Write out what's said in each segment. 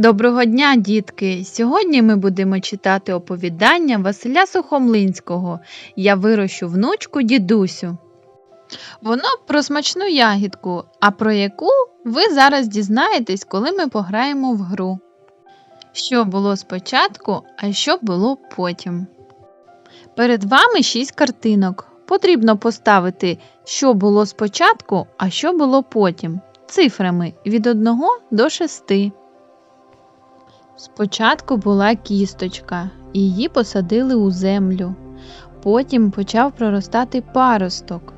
Доброго дня, дітки! Сьогодні ми будемо читати оповідання Василя Сухомлинського Я вирощу внучку дідусю. Воно про смачну ягідку, а про яку ви зараз дізнаєтесь, коли ми пограємо в гру. Що було спочатку, а що було потім. Перед вами шість картинок. Потрібно поставити, що було спочатку, а що було потім, цифрами від 1 до 6. Спочатку була кісточка, її посадили у землю. Потім почав проростати паросток.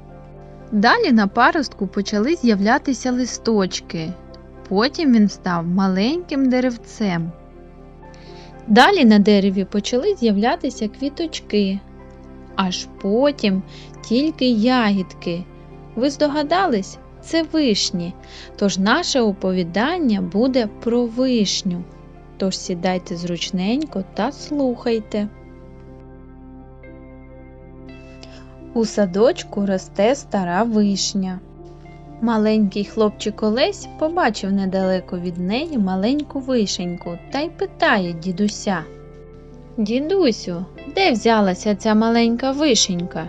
Далі на паростку почали з'являтися листочки. Потім він став маленьким деревцем. Далі на дереві почали з'являтися квіточки, аж потім тільки ягідки. Ви здогадались? Це вишні. Тож наше оповідання буде про вишню. Тож сідайте зручненько та слухайте. У садочку росте стара вишня. Маленький хлопчик Олесь побачив недалеко від неї маленьку вишеньку та й питає дідуся. Дідусю, де взялася ця маленька вишенька?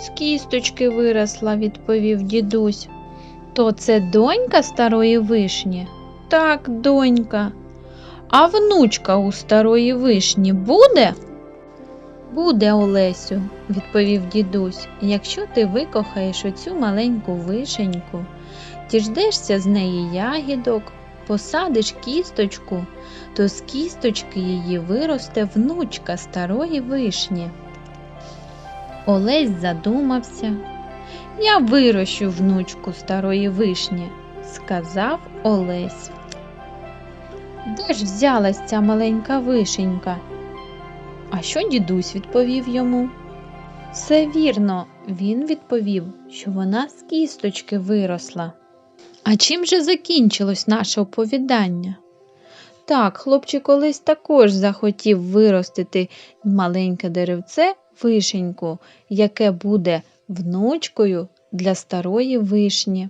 З кісточки виросла, відповів дідусь. То це донька старої вишні? Так, донька. А внучка у старої вишні буде? Буде, Олесю, відповів дідусь, якщо ти викохаєш оцю маленьку вишеньку, діждешся з неї ягідок, посадиш кісточку, то з кісточки її виросте внучка старої вишні. Олесь задумався. Я вирощу внучку старої вишні, сказав Олесь. Де ж взялась ця маленька вишенька? А що дідусь відповів йому? Все вірно, він відповів, що вона з кісточки виросла. А чим же закінчилось наше оповідання? Так, хлопчик колись також захотів виростити маленьке деревце вишеньку, яке буде внучкою для старої вишні.